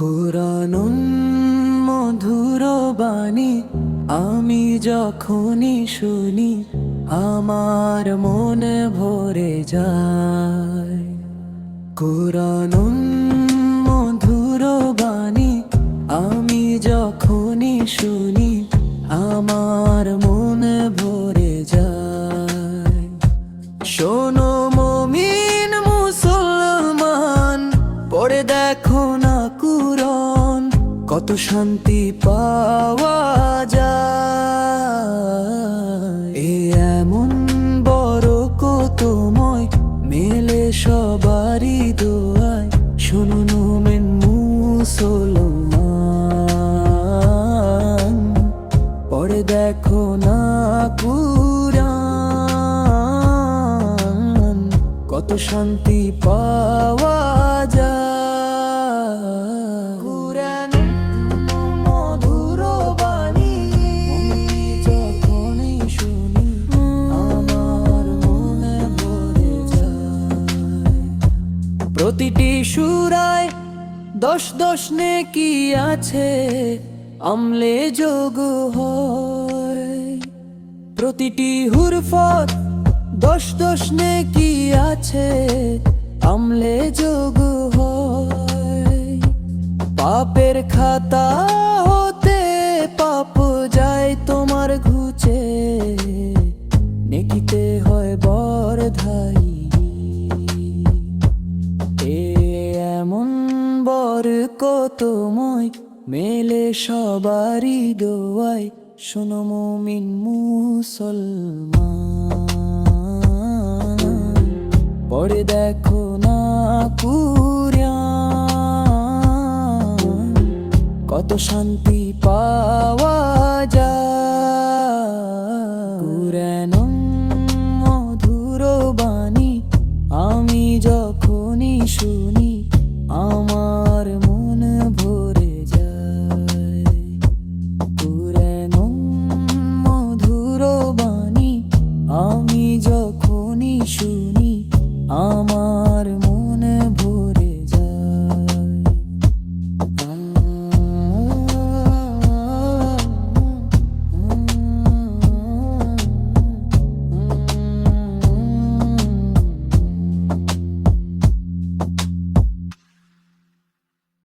কোরআন মধুর বাণী, আমি যখনই শুনি, আমার মন ভরে যায়। কোরআন মধুর বাণী, আমি যখনই শুনি, আমার মন ভরে যায়। শোনো মমিন মুসলমান, পড়ে দেখো না কুরন কত শান্তি পাওয়া যায়। এ এমন বড় কতময়, মেলে সবারই দোয়ায়। শোনো মমিন মুসলমান পড়ে দেখো না কুরান কত শান্তি পাওয়া প্রতিটি সুরায় দশ দশ নেকি আছে, আমলে যোগ হয়। প্রতিটি হুরফত দশ দশ নেকি আছে, আমলে যোগ হয়। পাপের খাতা কত ময় মেলে সবারই দোয়ায় শোনো মমিন মুসলমান, পরে দেখো না কুরিয়ান কত শান্তি পাওয়া যায়। কুরান মধুর বাণী আমি যখনই শুনি যখনই শুনি আমার